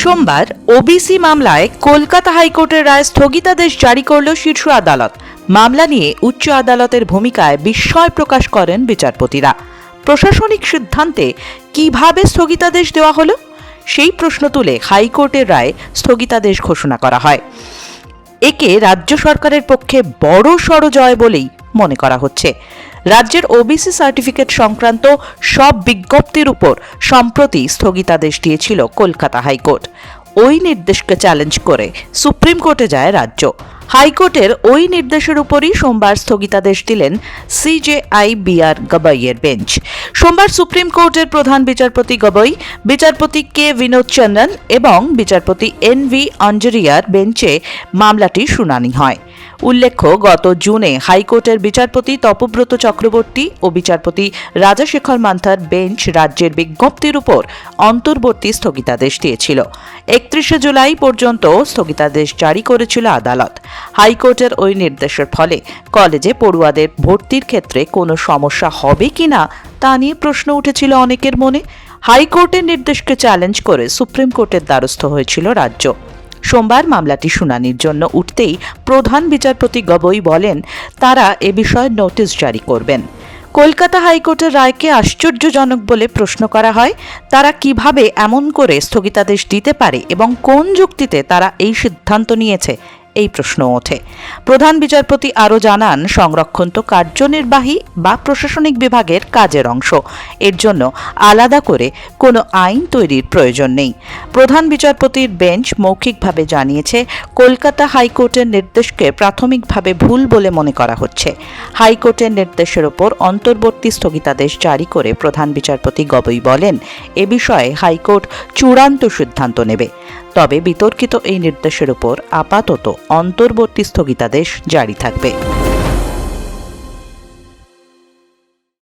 সোমবার ওবিসি মামলায় কলকাতা হাইকোর্টের রায় স্থগিতাদেশ জারি করল শীর্ষ আদালত। মামলা নিয়ে উচ্চ আদালতের ভূমিকায় বিস্ময় প্রকাশ করেন বিচারপতিরা। প্রশাসনিক সিদ্ধান্তে কীভাবে স্থগিতাদেশ দেওয়া হলো? সেই প্রশ্ন তুলে হাইকোর্টের রায় স্থগিতাদেশ ঘোষণা করা হয়। একে রাজ্য সরকারের পক্ষে বড় সড় জয় বলেই মনে করা হচ্ছে। রাজ্যের ওবিসি সার্টিফিকেট সংক্রান্ত সব বিজ্ঞপ্তির উপর সম্প্রতি স্থগিতাদেশ দিয়েছিল কলকাতা হাইকোর্ট। ওই নির্দেশকে চ্যালেঞ্জ করে সুপ্রিম কোর্টে যায় রাজ্য। হাইকোর্টের ওই নির্দেশের উপরই সোমবার স্থগিতাদেশ দিলেন সিজেআই বিআর গবাইয়ের বেঞ্চ। সোমবার সুপ্রিম কোর্টের প্রধান বিচারপতি গবই বিচারপতি কে বিনোদ চন্দ্রন এবং বিচারপতি এন ভি অঞ্জরিয়ার বেঞ্চে মামলাটি শুনানি হয়। উল্লেখ্য, গত জুনে হাইকোর্টের বিচারপতি তপব্রত চক্রবর্তী ও বিচারপতি রাজাশেখর মান্থার বেঞ্চ রাজ্যের বিজ্ঞপ্তির উপর অন্তর্বর্তী স্থগিতাদেশ দিয়েছিল। একত্রিশে জুলাই পর্যন্ত স্থগিতাদেশ জারি করেছিল আদালত। হাইকোর্টের ওই নির্দেশের ফলে কলেজে পড়ুয়াদের ভর্তির ক্ষেত্রে কোনো সমস্যা হবে কিনা তা নিয়ে প্রশ্ন উঠেছিল অনেকের মনে। হাইকোর্টের নির্দেশকে চ্যালেঞ্জ করে সুপ্রিম কোর্টের দ্বারস্থ হয়েছিল রাজ্য। সোমবার মামলাটি শুনানির জন্য উঠতেই প্রধান বিচারপতি গবই বলেন, তারা এ বিষয়ে নোটিশ জারি করবেন। কলকাতা হাইকোর্টের রায়কে আশ্চর্যজনক বলে প্রশ্ন করা হয়, তারা কীভাবে এমন করে স্থগিতাদেশ দিতে পারে এবং কোন যুক্তিতে তারা এই সিদ্ধান্ত নিয়েছে এই প্রশ্ন ওঠে। প্রধান বিচারপতি আরও জানান, সংরক্ষণ তো কার্যনির্বাহী বা প্রশাসনিক বিভাগের কাজের অংশ। এর জন্য আলাদা করে কোনো আইন তৈরির প্রয়োজন নেই। প্রধান বিচারপতির বেঞ্চ মৌখিকভাবে জানিয়েছে, কলকাতা হাইকোর্টের নির্দেশকে প্রাথমিকভাবে ভুল বলে মনে করা হচ্ছে। হাইকোর্টের নির্দেশের ওপর অন্তর্বর্তী স্থগিতাদেশ জারি করে প্রধান বিচারপতি গবই বলেন, এ বিষয়ে হাইকোর্ট চূড়ান্ত সিদ্ধান্ত নেবে। তবে বিতর্কিত এই নির্দেশের উপর আপাতত অন্তর্বর্তী স্থগিতাদেশ জারি থাকবে।